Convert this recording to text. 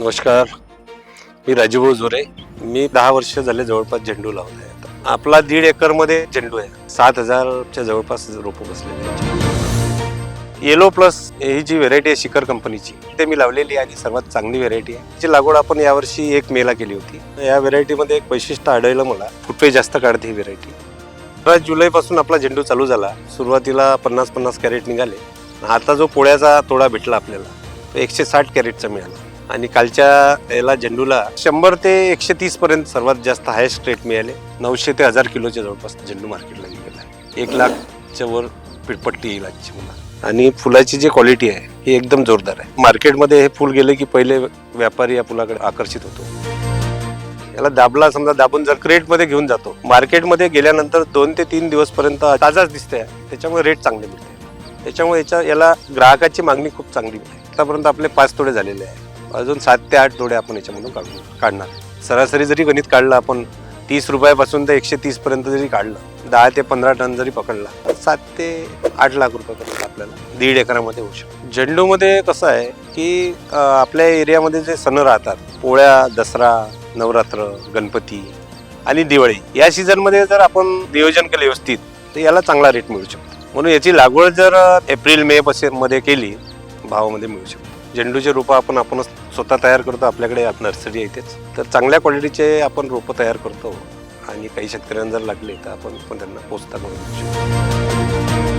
नमस्कार. मी राजूभाऊ जोरे मी दहा वर्ष झाले जवळपास झेंडू लावला आहे आपला दीड एकरमध्ये झेंडू आहे. सात हजारच्या जवळपास रोपं बसलेले येलो प्लस ही जी व्हेरायटी आहे शिखर कंपनीची ते मी लावलेली आहे आणि सर्वात चांगली व्हेरायटी आहे. जी लागवड आपण यावर्षी एक मेला केली होती. या व्हेरायटीमध्ये एक वैशिष्ट्य आढळलं मला. फुटवे जास्त काढते ही व्हेरायटी अठरा जुलैपासून आपला झेंडू चालू झाला. सुरुवातीला पन्नास पन्नास कॅरेट निघाले. आता जो पोळ्याचा तोडा भेटला आपल्याला तो एकशे साठ कॅरेटचा मिळाला. आणि कालच्या याला झेंडूला शंभर ते एकशे तीस पर्यंत सर्वात जास्त हायेस्ट रेट मिळाले. नऊशे ते हजार किलोच्या जवळपास झेंडू मार्केटला गेलेला आहे. एक लाखच्या वर पिटपट्टी येईल आजची मला. आणि फुलाची जी क्वालिटी आहे ही एकदम जोरदार आहे. मार्केटमध्ये हे फुल गेले की पहिले व्यापारी या फुलाकडे आकर्षित होतो. याला दाबला समजा दाबून जर क्रेटमध्ये घेऊन जातो. मार्केटमध्ये गेल्यानंतर दोन ते तीन दिवसपर्यंत ताजाच दिसते त्याच्यामुळे रेट चांगले मिळते त्याच्यामुळे याच्या याला ग्राहकाची मागणी खूप चांगली मिळते. आतापर्यंत आपले पाच तोडे झालेले आहे अजून सात ते आठ तोडे आपण याच्यामधून काढू काढणार. सरासरी जरी गणित काढलं आपण तीस रुपयापासून तर एकशे तीसपर्यंत जरी काढलं दहा ते पंधरा टन जरी पकडला सात ते आठ लाख रुपयापर्यंत आपल्याला दीड एकरामध्ये होऊ शकतो. झेंडूमध्ये कसं आहे की आपल्या एरियामध्ये जे सण राहतात पोळ्या दसरा नवरात्र गणपती आणि दिवाळी या सीझनमध्ये जर आपण नियोजन केलं व्यवस्थित तर याला चांगला रेट मिळू शकतो. म्हणून याची लागवड जर एप्रिल मे पसे मध्ये केली भावामध्ये मिळू शकतो. झेंडूचे रोपं आपण आपण स्वतः तयार करतो आपल्याकडे नर्सरी आहे तेच. तर चांगल्या क्वालिटीचे आपण रोपं तयार करतो आणि काही शेतकऱ्यांना जर लागले तर आपण पण त्यांना पोचता करून शकतो.